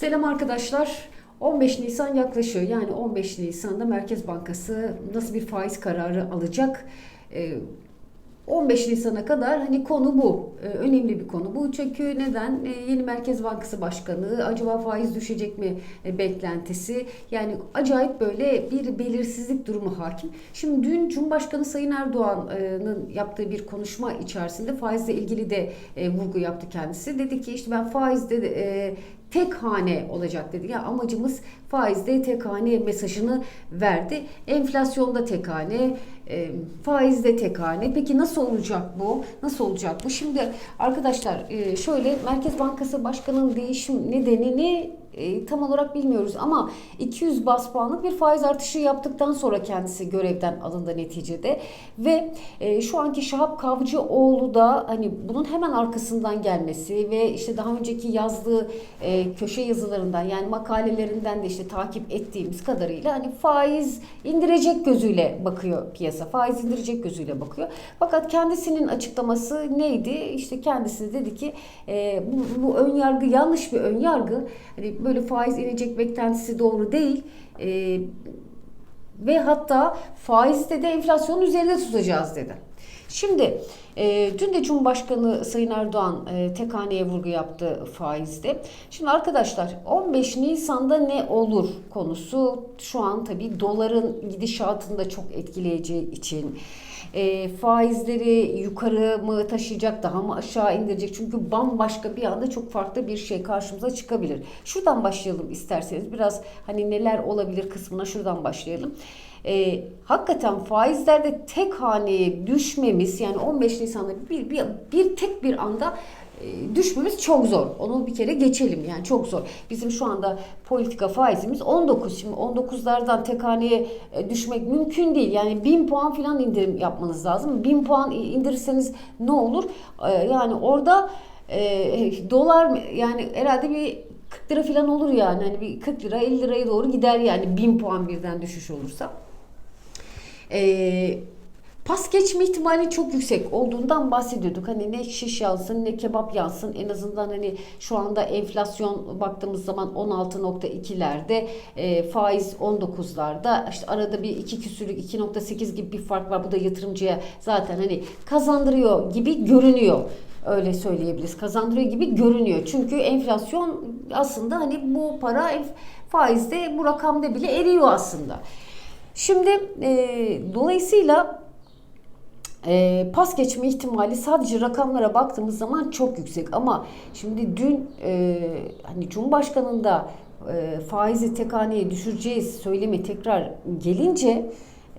Selam arkadaşlar. 15 Nisan yaklaşıyor. Yani 15 Nisan'da Merkez Bankası nasıl bir faiz kararı alacak? Ee, 15 Nisan'a kadar hani konu bu. Ee, önemli bir konu bu. Çünkü neden? Ee, yeni Merkez Bankası Başkanı acaba faiz düşecek mi e, beklentisi. Yani acayip böyle bir belirsizlik durumu hakim. Şimdi dün Cumhurbaşkanı Sayın Erdoğan'ın yaptığı bir konuşma içerisinde faizle ilgili de e, vurgu yaptı kendisi. Dedi ki işte ben faizde e, tek hane olacak dedi. Ya amacımız faizde tek hane mesajını verdi. Enflasyonda tek hane, e, faizde tek hane. Peki nasıl olacak bu? Nasıl olacak bu? Şimdi arkadaşlar e, şöyle Merkez Bankası Başkanı'nın değişim nedenini e, tam olarak bilmiyoruz ama 200 bas puanlık bir faiz artışı yaptıktan sonra kendisi görevden alındı neticede ve e, şu anki Şahap Kavcıoğlu da hani bunun hemen arkasından gelmesi ve işte daha önceki yazdığı e, köşe yazılarından yani makalelerinden de işte takip ettiğimiz kadarıyla hani faiz indirecek gözüyle bakıyor piyasa. Faiz indirecek gözüyle bakıyor. Fakat kendisinin açıklaması neydi? İşte kendisi dedi ki e, bu, bu ön yargı yanlış bir ön yargı. Hani böyle faiz inecek beklentisi doğru değil. E, ve hatta faizde de enflasyonun üzerinde tutacağız dedi. Şimdi e, dün de Cumhurbaşkanı Sayın Erdoğan e, tek vurgu yaptı faizde. Şimdi arkadaşlar 15 Nisan'da ne olur konusu şu an tabii doların gidişatını da çok etkileyeceği için e, faizleri yukarı mı taşıyacak daha mı aşağı indirecek çünkü bambaşka bir anda çok farklı bir şey karşımıza çıkabilir. Şuradan başlayalım isterseniz biraz hani neler olabilir kısmına şuradan başlayalım e, hakikaten faizlerde tek haneye düşmemiz yani 15 Nisan'da bir, bir, bir tek bir anda e, düşmemiz çok zor. Onu bir kere geçelim yani çok zor. Bizim şu anda politika faizimiz 19. Şimdi 19'lardan tek haneye e, düşmek mümkün değil. Yani 1000 puan falan indirim yapmanız lazım. 1000 puan indirirseniz ne olur? E, yani orada e, dolar yani herhalde bir 40 lira falan olur yani. Hani bir 40 lira 50 liraya doğru gider yani 1000 puan birden düşüş olursa. Ee, pas geçme ihtimali çok yüksek olduğundan bahsediyorduk. Hani ne şiş yansın ne kebap yansın. En azından hani şu anda enflasyon baktığımız zaman 16.2'lerde e, faiz 19'larda işte arada bir iki küsürlük 2.8 gibi bir fark var. Bu da yatırımcıya zaten hani kazandırıyor gibi görünüyor öyle söyleyebiliriz. Kazandırıyor gibi görünüyor. Çünkü enflasyon aslında hani bu para faizde bu rakamda bile eriyor aslında. Şimdi e, dolayısıyla e, pas geçme ihtimali sadece rakamlara baktığımız zaman çok yüksek. Ama şimdi dün e, hani Cumhurbaşkanı'nda e, faizi tek haneye düşüreceğiz söylemi tekrar gelince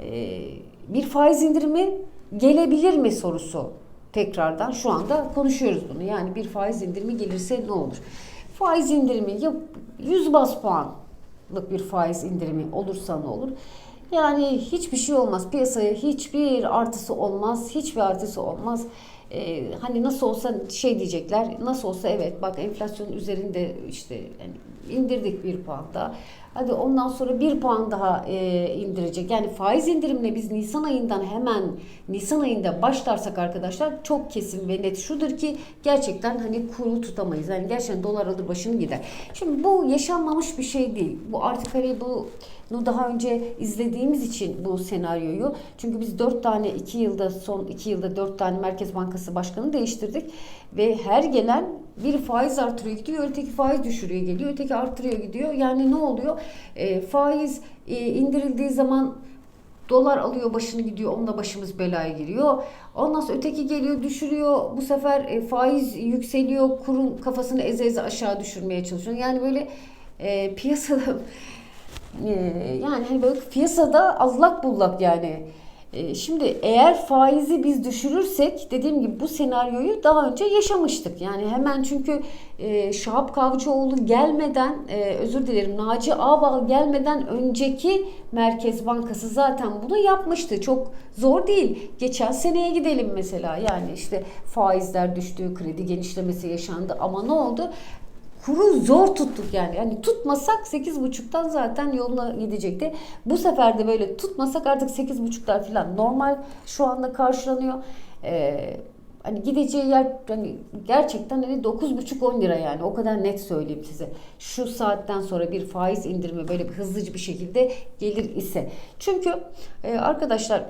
e, bir faiz indirimi gelebilir mi sorusu tekrardan şu anda konuşuyoruz bunu. Yani bir faiz indirimi gelirse ne olur? Faiz indirimi ya 100 bas puanlık bir faiz indirimi olursa ne olur? Yani hiçbir şey olmaz. Piyasaya hiçbir artısı olmaz. Hiçbir artısı olmaz. Ee, hani nasıl olsa şey diyecekler. Nasıl olsa evet bak enflasyonun üzerinde işte yani indirdik bir puan daha. Hadi ondan sonra bir puan daha e, indirecek. Yani faiz indirimine biz Nisan ayından hemen Nisan ayında başlarsak arkadaşlar çok kesin ve net şudur ki gerçekten hani kuru tutamayız. Yani gerçekten dolar alır başını gider. Şimdi bu yaşanmamış bir şey değil. Bu artık hani bu bunu daha önce izlediğimiz için bu senaryoyu. Çünkü biz dört tane iki yılda son iki yılda dört tane Merkez Bankası Başkanı değiştirdik. Ve her gelen bir faiz artırıyor gidiyor, öteki faiz düşürüyor geliyor, öteki artırıyor gidiyor. Yani ne oluyor? E, faiz e, indirildiği zaman dolar alıyor başını gidiyor onunla başımız belaya giriyor. Ondan sonra öteki geliyor düşürüyor bu sefer e, faiz yükseliyor kurun kafasını eze eze aşağı düşürmeye çalışıyor. Yani böyle e, piyasada e, yani hani böyle piyasada allak bullak yani. E, şimdi eğer faizi biz düşürürsek dediğim gibi bu senaryoyu daha önce yaşamıştık. Yani hemen çünkü e, Şahap Kavcıoğlu gelmeden e, özür dilerim Naci Ağbal gelmeden önceki Merkez Bankası zaten bunu yapmıştı. Çok zor değil. Geçen seneye gidelim mesela. Yani işte faizler düştü, kredi genişlemesi yaşandı ama ne oldu? Kuru zor tuttuk yani. Yani tutmasak 8.5'tan zaten yoluna gidecekti. Bu sefer de böyle tutmasak artık 8.5'lar falan normal şu anda karşılanıyor. Ee, hani gideceği yer hani gerçekten hani 9,5-10 lira yani o kadar net söyleyeyim size. Şu saatten sonra bir faiz indirimi böyle bir hızlıca bir şekilde gelir ise. Çünkü e, arkadaşlar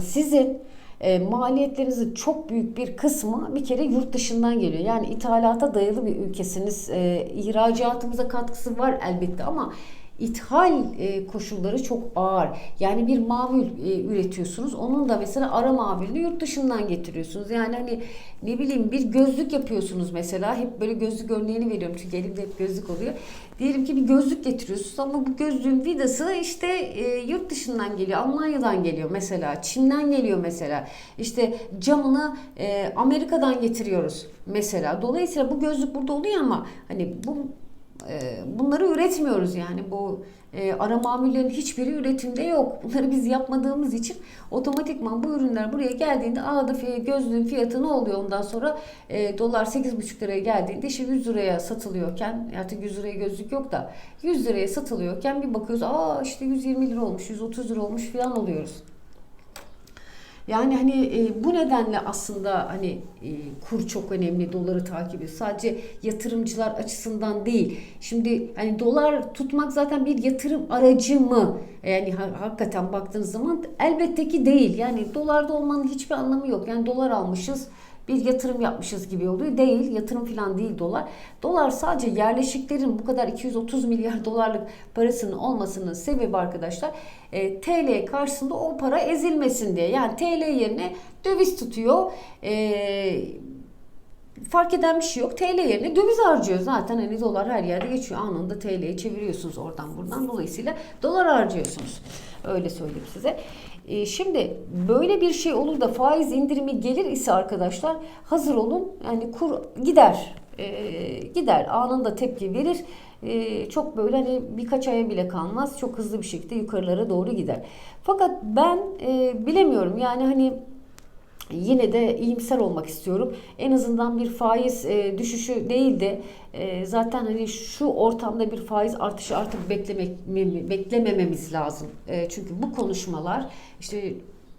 sizin e, maliyetlerinizin çok büyük bir kısmı bir kere yurt dışından geliyor. Yani ithalata dayalı bir ülkesiniz. E, ihracatımıza katkısı var elbette ama ithal e, koşulları çok ağır. Yani bir mamul e, üretiyorsunuz. Onun da mesela ara mamulünü yurt dışından getiriyorsunuz. Yani hani ne bileyim bir gözlük yapıyorsunuz mesela. Hep böyle gözlük örneğini veriyorum çünkü elimde hep gözlük oluyor. Diyelim ki bir gözlük getiriyorsunuz ama bu gözlüğün vidası işte e, yurt dışından geliyor. Almanya'dan geliyor mesela. Çin'den geliyor mesela. İşte camını Amerika'dan getiriyoruz mesela. Dolayısıyla bu gözlük burada oluyor ama hani bu bunları üretmiyoruz yani bu e, ara mamullerin hiçbiri üretimde yok. Bunları biz yapmadığımız için otomatikman bu ürünler buraya geldiğinde ağda gözlüğün fiyatı ne oluyor ondan sonra e, dolar 8,5 liraya geldiğinde işte 100 liraya satılıyorken artık 100 liraya gözlük yok da 100 liraya satılıyorken bir bakıyoruz aa işte 120 lira olmuş 130 lira olmuş falan oluyoruz. Yani hani e, bu nedenle aslında hani e, kur çok önemli doları takip ediyor. Sadece yatırımcılar açısından değil. Şimdi hani dolar tutmak zaten bir yatırım aracı mı? Yani ha, hakikaten baktığınız zaman elbette ki değil. Yani dolarda olmanın hiçbir anlamı yok. Yani dolar almışız bir yatırım yapmışız gibi oluyor. Değil, yatırım falan değil dolar. Dolar sadece yerleşiklerin bu kadar 230 milyar dolarlık parasının olmasının sebebi arkadaşlar e, TL karşısında o para ezilmesin diye. Yani TL yerine döviz tutuyor. E, fark eden bir şey yok. TL yerine döviz harcıyor zaten. Hani dolar her yerde geçiyor. Anında TL'ye çeviriyorsunuz oradan buradan. Dolayısıyla dolar harcıyorsunuz. Öyle söyleyeyim size. E, şimdi böyle bir şey olur da faiz indirimi gelir ise arkadaşlar hazır olun. Yani kur gider. E, gider. Anında tepki verir. E, çok böyle hani birkaç aya bile kalmaz. Çok hızlı bir şekilde yukarılara doğru gider. Fakat ben e, bilemiyorum. Yani hani yine de iyimser olmak istiyorum. En azından bir faiz e, düşüşü değil de e, zaten hani şu ortamda bir faiz artışı artık beklemek beklemememiz lazım. E, çünkü bu konuşmalar işte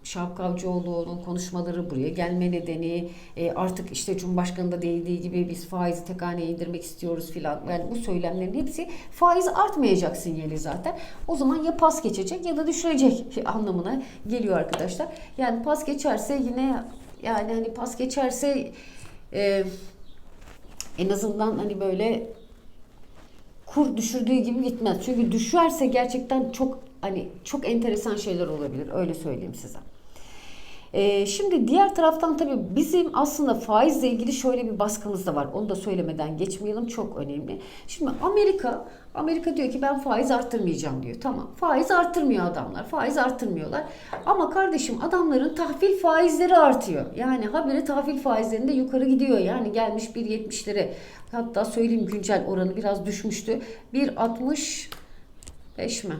Şahap Kavcıoğlu'nun konuşmaları buraya gelme nedeni e, artık işte Cumhurbaşkanı da dediği gibi biz faizi tek haneye indirmek istiyoruz filan. Yani bu söylemlerin hepsi faiz artmayacak sinyali zaten. O zaman ya pas geçecek ya da düşürecek anlamına geliyor arkadaşlar. Yani pas geçerse yine yani hani pas geçerse e, en azından hani böyle kur düşürdüğü gibi gitmez. Çünkü düşerse gerçekten çok hani çok enteresan şeyler olabilir. Öyle söyleyeyim size. Ee, şimdi diğer taraftan tabii bizim aslında faizle ilgili şöyle bir baskımız da var. Onu da söylemeden geçmeyelim. Çok önemli. Şimdi Amerika Amerika diyor ki ben faiz arttırmayacağım diyor. Tamam. Faiz arttırmıyor adamlar. Faiz arttırmıyorlar. Ama kardeşim adamların tahvil faizleri artıyor. Yani habire tahvil faizlerinde yukarı gidiyor. Yani gelmiş 1.70'lere. Hatta söyleyeyim güncel oranı biraz düşmüştü. 1.65 mi?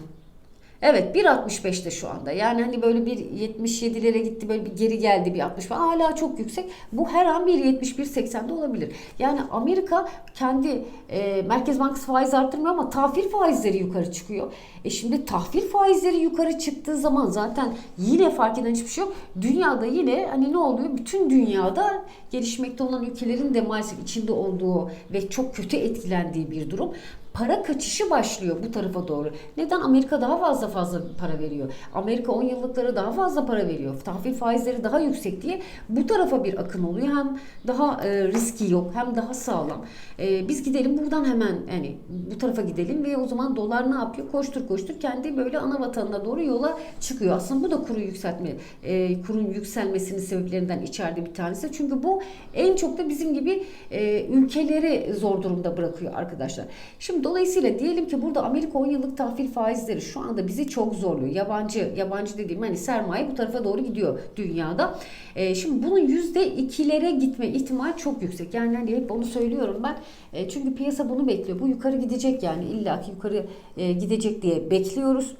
Evet 1.65'te şu anda. Yani hani böyle bir 77'lere gitti böyle bir geri geldi bir 60 hala çok yüksek. Bu her an 1.71-80'de olabilir. Yani Amerika kendi e, Merkez Bankası faiz arttırmıyor ama tahvil faizleri yukarı çıkıyor. E şimdi tahvil faizleri yukarı çıktığı zaman zaten yine fark eden hiçbir şey yok. Dünyada yine hani ne oluyor? Bütün dünyada gelişmekte olan ülkelerin de maalesef içinde olduğu ve çok kötü etkilendiği bir durum para kaçışı başlıyor bu tarafa doğru. Neden? Amerika daha fazla fazla para veriyor. Amerika 10 yıllıklara daha fazla para veriyor. Tahvil faizleri daha yüksek diye bu tarafa bir akın oluyor. Hem daha e, riski yok hem daha sağlam. E, biz gidelim buradan hemen yani bu tarafa gidelim ve o zaman dolar ne yapıyor? Koştur koştur kendi böyle ana vatanına doğru yola çıkıyor. Aslında bu da kuru yükseltme, e, kurun yükselmesinin sebeplerinden içeride bir tanesi. Çünkü bu en çok da bizim gibi e, ülkeleri zor durumda bırakıyor arkadaşlar. Şimdi Dolayısıyla diyelim ki burada Amerika 10 yıllık tahvil faizleri şu anda bizi çok zorluyor. Yabancı, yabancı dediğim hani sermaye bu tarafa doğru gidiyor dünyada. E, şimdi bunun %2'lere gitme ihtimal çok yüksek. Yani hani hep onu söylüyorum ben. E, çünkü piyasa bunu bekliyor. Bu yukarı gidecek yani illaki yukarı e, gidecek diye bekliyoruz.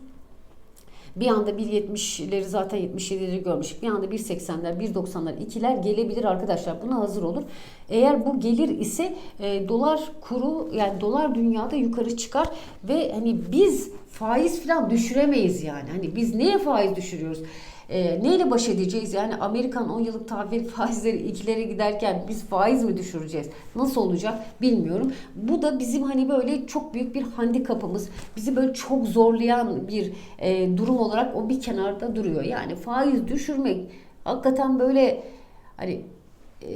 Bir anda 1.70'leri zaten 77'leri görmüş. Bir anda 1.80'ler, 1.90'lar, 2'ler gelebilir arkadaşlar. Buna hazır olur. Eğer bu gelir ise e, dolar kuru yani dolar dünyada yukarı çıkar ve hani biz faiz falan düşüremeyiz yani. Hani biz neye faiz düşürüyoruz? E, neyle baş edeceğiz? Yani Amerikan 10 yıllık tahvil faizleri ikilere giderken biz faiz mi düşüreceğiz? Nasıl olacak bilmiyorum. Bu da bizim hani böyle çok büyük bir handikapımız. Bizi böyle çok zorlayan bir e, durum olarak o bir kenarda duruyor. Yani faiz düşürmek hakikaten böyle hani e,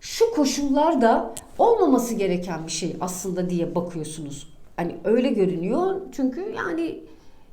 şu koşullarda olmaması gereken bir şey aslında diye bakıyorsunuz. Hani öyle görünüyor çünkü yani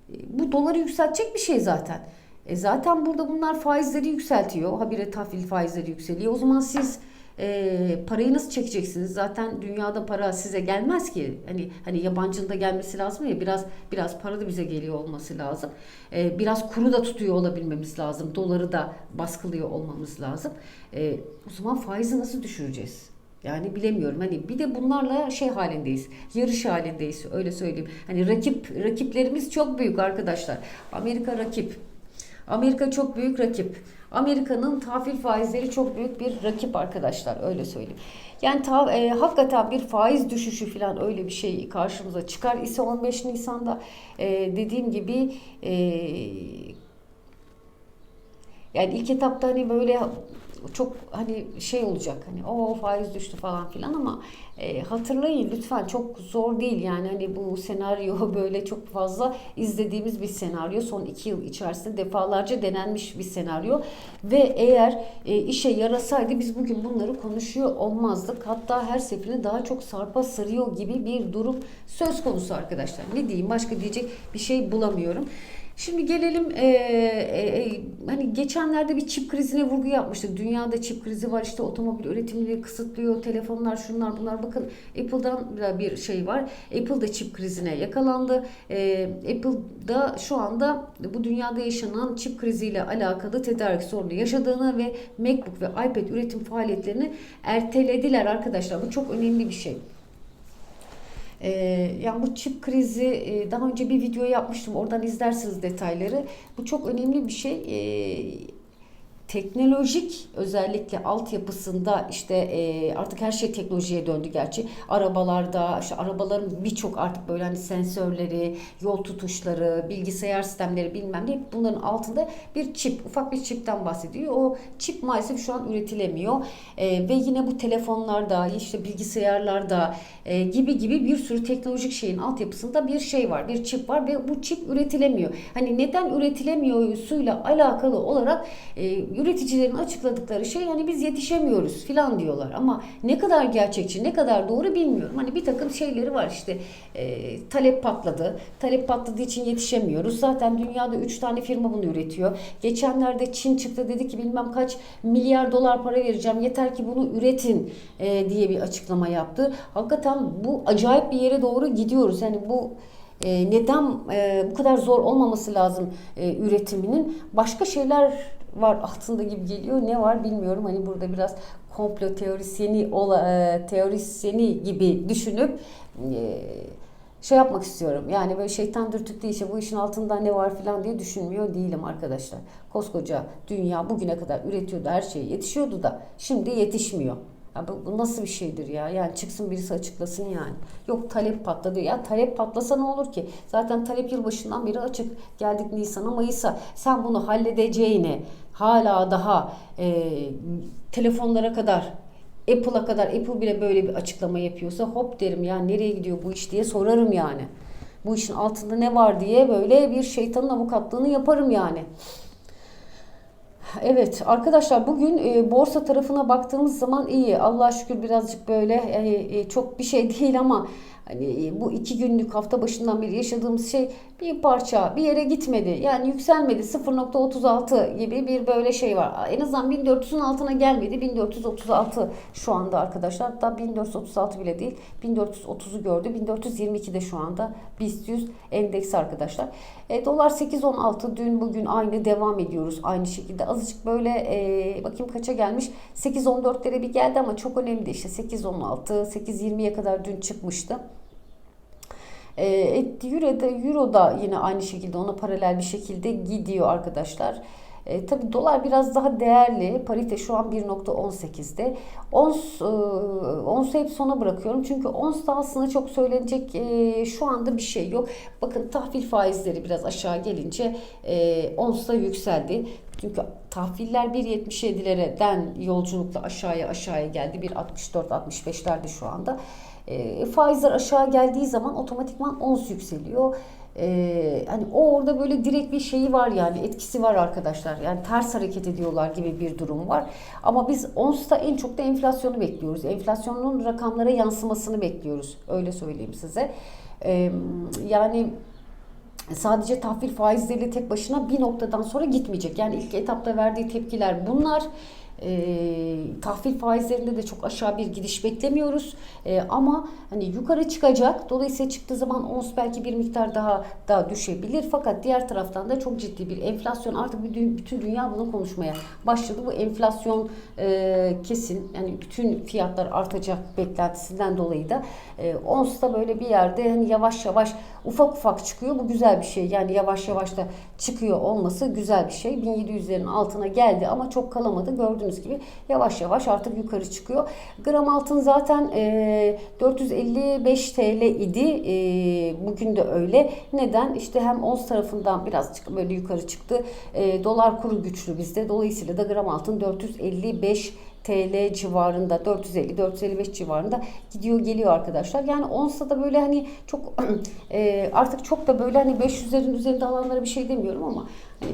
e, bu doları yükseltecek bir şey zaten. E zaten burada bunlar faizleri yükseltiyor. Habire tahvil faizleri yükseliyor. O zaman siz e, parayı nasıl çekeceksiniz? Zaten dünyada para size gelmez ki. Hani hani yabancının da gelmesi lazım ya biraz biraz para da bize geliyor olması lazım. E, biraz kuru da tutuyor olabilmemiz lazım. Doları da baskılıyor olmamız lazım. E, o zaman faizi nasıl düşüreceğiz? Yani bilemiyorum. Hani bir de bunlarla şey halindeyiz. Yarış halindeyiz öyle söyleyeyim. Hani rakip rakiplerimiz çok büyük arkadaşlar. Amerika rakip. Amerika çok büyük rakip. Amerika'nın tahvil faizleri çok büyük bir rakip arkadaşlar öyle söyleyeyim. Yani ta, e, hakikaten bir faiz düşüşü falan öyle bir şey karşımıza çıkar ise 15 Nisan'da e, dediğim gibi e, yani ilk etapta hani böyle çok hani şey olacak hani o faiz düştü falan filan ama e, hatırlayın lütfen çok zor değil yani hani bu senaryo böyle çok fazla izlediğimiz bir senaryo son iki yıl içerisinde defalarca denenmiş bir senaryo ve eğer e, işe yarasaydı biz bugün bunları konuşuyor olmazdık hatta her seferinde daha çok sarpa sarıyor gibi bir durum söz konusu arkadaşlar ne diyeyim başka diyecek bir şey bulamıyorum. Şimdi gelelim e, e, hani geçenlerde bir çip krizine vurgu yapmıştık. Dünyada çip krizi var işte otomobil üretimini kısıtlıyor, telefonlar şunlar bunlar. Bakın Apple'dan da bir şey var. Apple da çip krizine yakalandı. E, Apple'da şu anda bu dünyada yaşanan çip kriziyle alakalı tedarik sorunu yaşadığını ve MacBook ve iPad üretim faaliyetlerini ertelediler arkadaşlar. Bu çok önemli bir şey. Ee, yani bu çip krizi e, daha önce bir video yapmıştım. Oradan izlersiniz detayları. Bu çok önemli bir şey. Ee, teknolojik özellikle altyapısında işte e, artık her şey teknolojiye döndü gerçi. Arabalarda işte arabaların birçok artık böyle hani sensörleri, yol tutuşları, bilgisayar sistemleri bilmem ne bunların altında bir çip, ufak bir çipten bahsediyor. O çip maalesef şu an üretilemiyor. E, ve yine bu telefonlarda, işte bilgisayarlarda e, gibi gibi bir sürü teknolojik şeyin altyapısında bir şey var, bir çip var ve bu çip üretilemiyor. Hani neden üretilemiyor suyla alakalı olarak e, üreticilerin açıkladıkları şey hani biz yetişemiyoruz filan diyorlar ama ne kadar gerçekçi ne kadar doğru bilmiyorum. Hani bir takım şeyleri var işte e, talep patladı. Talep patladığı için yetişemiyoruz. Zaten dünyada 3 tane firma bunu üretiyor. Geçenlerde Çin çıktı dedi ki bilmem kaç milyar dolar para vereceğim yeter ki bunu üretin e, diye bir açıklama yaptı. Hakikaten bu acayip bir yere doğru gidiyoruz. Yani bu e, neden e, bu kadar zor olmaması lazım e, üretiminin? Başka şeyler var altında gibi geliyor. Ne var bilmiyorum. Hani burada biraz komplo teorisyeni ola, e, teorisyeni gibi düşünüp e, şey yapmak istiyorum. Yani böyle şeytan dürtüklü işe bu işin altında ne var falan diye düşünmüyor değilim arkadaşlar. Koskoca dünya bugüne kadar üretiyordu, her şey yetişiyordu da şimdi yetişmiyor. Ya bu, bu nasıl bir şeydir ya? Yani çıksın birisi açıklasın yani. Yok talep patladı. Ya talep patlasa ne olur ki? Zaten talep yılbaşından beri açık. Geldik Nisan'a Mayıs'a. Sen bunu halledeceğine hala daha e, telefonlara kadar Apple'a kadar Apple bile böyle bir açıklama yapıyorsa hop derim ya nereye gidiyor bu iş diye sorarım yani. Bu işin altında ne var diye böyle bir şeytanın avukatlığını yaparım yani. Evet arkadaşlar bugün e, borsa tarafına baktığımız zaman iyi. Allah'a şükür birazcık böyle e, e, çok bir şey değil ama hani bu iki günlük hafta başından beri yaşadığımız şey bir parça bir yere gitmedi. Yani yükselmedi 0.36 gibi bir böyle şey var. En azından 1400'ün altına gelmedi. 1436 şu anda arkadaşlar. Hatta 1436 bile değil. 1430'u gördü. 1422'de şu anda BIST 100 endeksi arkadaşlar. E, dolar 8.16 dün bugün aynı devam ediyoruz. Aynı şekilde azıcık böyle e, bakayım kaça gelmiş. 8.14'lere bir geldi ama çok önemli işte 8.16 8.20'ye kadar dün çıkmıştı. E, Euro da, Euro da yine aynı şekilde ona paralel bir şekilde gidiyor arkadaşlar. E, tabii dolar biraz daha değerli. Parite şu an 1.18'de. Ons, e, onsu hep sona bırakıyorum. Çünkü onsta aslında çok söylenecek e, şu anda bir şey yok. Bakın tahvil faizleri biraz aşağı gelince e, ons da yükseldi. Çünkü tahviller 1.77'lerden yolculukla aşağıya aşağıya geldi. 1.64-65'lerde şu anda. E, faizler aşağı geldiği zaman otomatikman ons yükseliyor. E, hani o orada böyle direkt bir şeyi var yani etkisi var arkadaşlar. Yani ters hareket ediyorlar gibi bir durum var. Ama biz onsta en çok da enflasyonu bekliyoruz. Enflasyonun rakamlara yansımasını bekliyoruz. Öyle söyleyeyim size. E, yani sadece tahvil faizleriyle tek başına bir noktadan sonra gitmeyecek. Yani ilk etapta verdiği tepkiler bunlar. E, tahvil faizlerinde de çok aşağı bir gidiş beklemiyoruz. E, ama hani yukarı çıkacak. Dolayısıyla çıktığı zaman ons belki bir miktar daha daha düşebilir. Fakat diğer taraftan da çok ciddi bir enflasyon artık bütün, dünya bunu konuşmaya başladı. Bu enflasyon e, kesin yani bütün fiyatlar artacak beklentisinden dolayı da e, ons da böyle bir yerde hani yavaş yavaş ufak ufak çıkıyor. Bu güzel bir şey. Yani yavaş yavaş da çıkıyor olması güzel bir şey. 1700'lerin altına geldi ama çok kalamadı. Gördüğünüz gibi yavaş yavaş artık yukarı çıkıyor. Gram altın zaten e, 455 TL idi. E, bugün de öyle. Neden? İşte hem ons tarafından birazcık böyle yukarı çıktı. E, dolar kuru güçlü bizde. Dolayısıyla da gram altın 455 TL civarında 450-455 civarında gidiyor geliyor arkadaşlar. Yani onsa da böyle hani çok e, artık çok da böyle hani 500'lerin üzerinde alanlara bir şey demiyorum ama hani,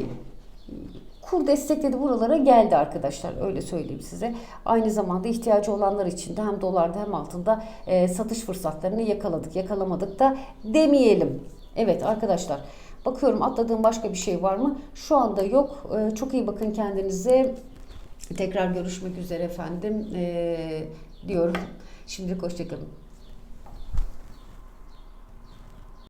kur destekledi buralara geldi arkadaşlar öyle söyleyeyim size. Aynı zamanda ihtiyacı olanlar için de hem dolarda hem altında e, satış fırsatlarını yakaladık yakalamadık da demeyelim. Evet arkadaşlar bakıyorum atladığım başka bir şey var mı? Şu anda yok. E, çok iyi bakın kendinize. Tekrar görüşmek üzere efendim ee, diyorum. Şimdilik hoşçakalın.